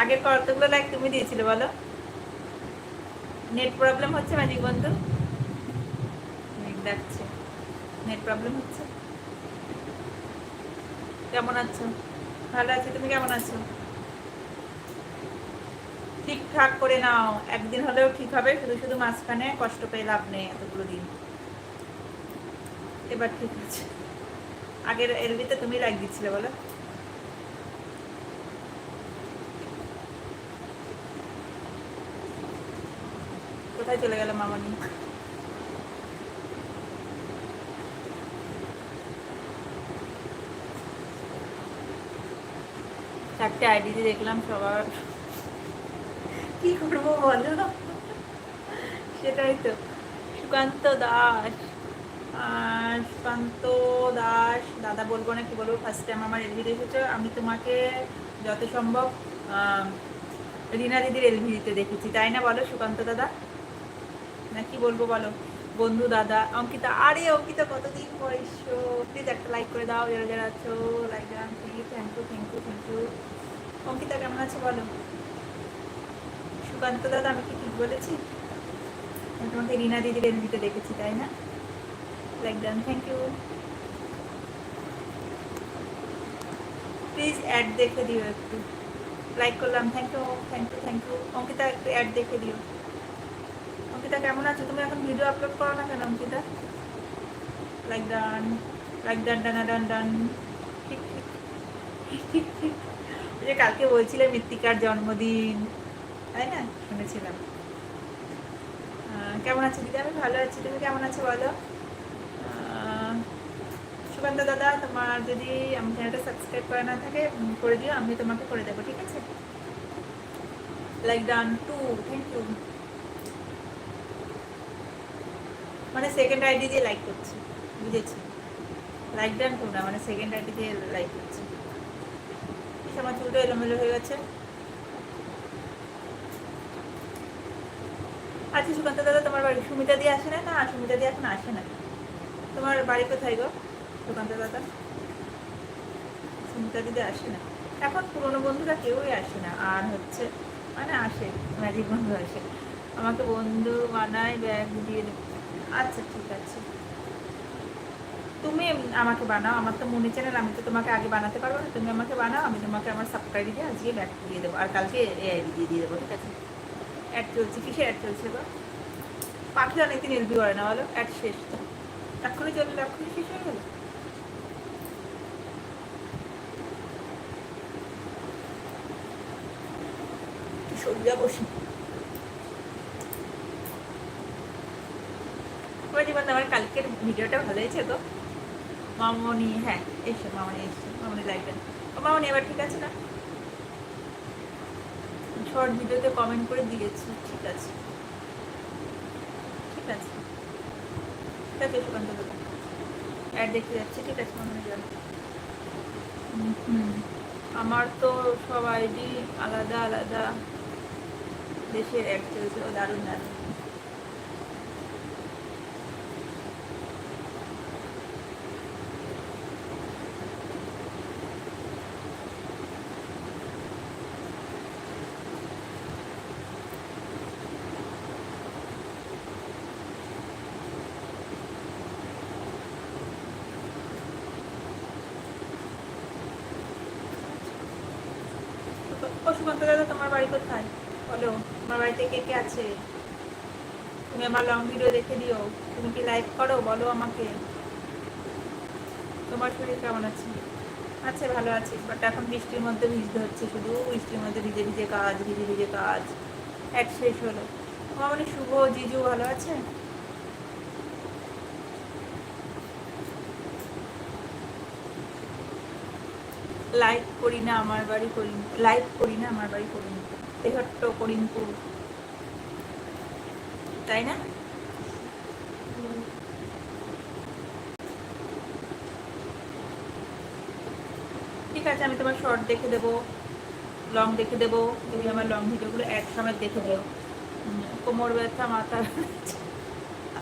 আগে কতগুলো লাইক তুমি দিয়েছিলে, বলো। নেট প্রবলেম হচ্ছে ম্যাজিক বন্ধু? দেখছে নেট প্রবলেম হচ্ছে? কেমন আছো? ভালো আছি, তুমি কেমন আছো? ঠিকঠাক করে নাও। একদিন হলেও ঠিক হবে, শুধু শুধু মাঝখানে কষ্ট পেয়ে লাভ নেই এতগুলো দিন। এবার ঠিক আছে। আগের এলবিতে তুমি লাইক দিচ্ছিলে, বলো। কোথায় চলে গেল মামনি? চারটে আইডি দেখলাম সবার। কি করব বলো? সেটাই তো। সুকান্ত দাস। আর সুকান্ত দাস, দাদা বলব না, কি বলব? ফার্স্ট টাইম আমার এলভি দেখেছ আমি তোমাকে যত সম্ভব রিনা দিদির এলভি দিতে দেখেছি। তাই না বলো, সুকান্ত দাদা? না কি বলব বলো? বন্ধু, দাদা, অঙ্কিতা, আরে অঙ্কিতা, কতদিন এসছো? প্লিজ একটা লাইক করে দাও, যারা যারা আছো like thank you thank you thank you thank you Ankita, কেমন আছে বলো? সুকান্ত দাদা, আমি কি ঠিক বলেছি? আমি তোমাকে রিনা দিদির এলভিতে দেখেছি, তাই না? Like done thank you please add দেখে দিও একটু। লাইক করলাম thank you thank you thank you Ankita, একটু অ্যাড দেখে দিও। কেমন আছো? তুমি এখন ভিডিও আপলোড করো না কেন, Ankita? Like done like done ডানা ডান ডান ঠিক যে কালকে বলছিলে মৃত্তিকার জন্মদিন, তাই না? শুনেছিলাম। কেমন আছো দিদি? আমি ভালো আছি। তুমি কেমন আছো বলো? সুকান্ত দাদা, তোমার যদি আমার চ্যানেলটা সাবস্ক্রাইব করা না থাকে করে দিও, আমি তোমাকে করে দেবো, ঠিক আছে? Like done too thank you মানে সেকেন্ড আইডি দিয়ে লাইক করছি, বুঝেছি? লাইক ডান না মানে সেকেন্ড আইডি দিয়ে লাইক করছি। আমার চুলটা এলোমেলো হয়ে গেছে। আচ্ছা সুকান্ত দাদা, তোমার বাড়ি সুমিতা দিয়ে আসে না? না, সুমিতা দিয়ে এখন আসে না। তোমার বাড়ি কোথায় গো, সুকান্ত দাদা? সুমিতা দিদি আসে না। এখন পুরনো বন্ধুরা কেউই আসে না। আর হচ্ছে মানে আসে ম্যাজিক বন্ধু আসে। আমাকে বন্ধু বানায় ব্যাগ দিয়ে। আচ্ছা ঠিক আছে। তুমি আমাকে বানাও, আমার তো মনে চ্যানেল আমি তো তোমাকে আগে বানাতে পারব না। তুমি আমাকে বানাও, আমি তোমাকে আমার সাবস্ক্রাইব দিয়ে আজকে ব্যাগ দিয়ে দেবো। আর কালকে এআইডি দিয়ে দিয়ে দেবো, ঠিক আছে? অ্যাড চলছে কিসে অ্যাড চলছে গো? পাখি অনেকদিন এলবি করে না, বলো? অ্যাড শেষ তো। এক্ষুনি চললে এক্ষুনি শেষ হয়ে গেল। সরিয়া বসি। জীবন আমার কালকের ভিডিওটা ভালো হয়েছে তো। মামনি হ্যাঁ এসে, মামনি এসছে মামনি লাইভে ও মামনি, এবার ঠিক আছে না? শর্ট ভিডিওতে কমেন্ট করে দিয়েছি, ঠিক আছে। ঠিক আছে। ঠিক আছে সুকান্ত অ্যাড দেখতে যাচ্ছি, ঠিক আছে, মামনি যান আমার তো সব আইডি আলাদা আলাদা। দেশের অ্যাড চলছে ও দারুণ দারুণ ও সুকান্ত দাদা তোমার বাড়ি কোথায়? বলো, তোমার বাড়িতে কে কে আছে? তুমি আমার লং ভিডিও দেখে দিও। তুমি কি লাইভ করো? বলো আমাকে। তোমার শরীর কেমন আছে? আছে, ভালো আছে বাট এখন বৃষ্টির মধ্যে ভিজতে হচ্ছে শুধু। বৃষ্টির মধ্যে ভিজে ভিজে কাজ, ভিজে ভিজে কাজ। এক শেষ হলো। আমার মানে শুভ, জিজু ভালো আছে? লাইভ করি না আমার বাড়ি করিম লাইভ করি না আমার বাড়ি করিম তেহট্ট করিমপুর তাই না? ঠিক আছে আমি তোমার শর্ট দেখে দেবো লং দেখে দেবো তুমি আমার লং ভিডিওগুলো এক সময় দেখে উম, কোমর ব্যথা মাথা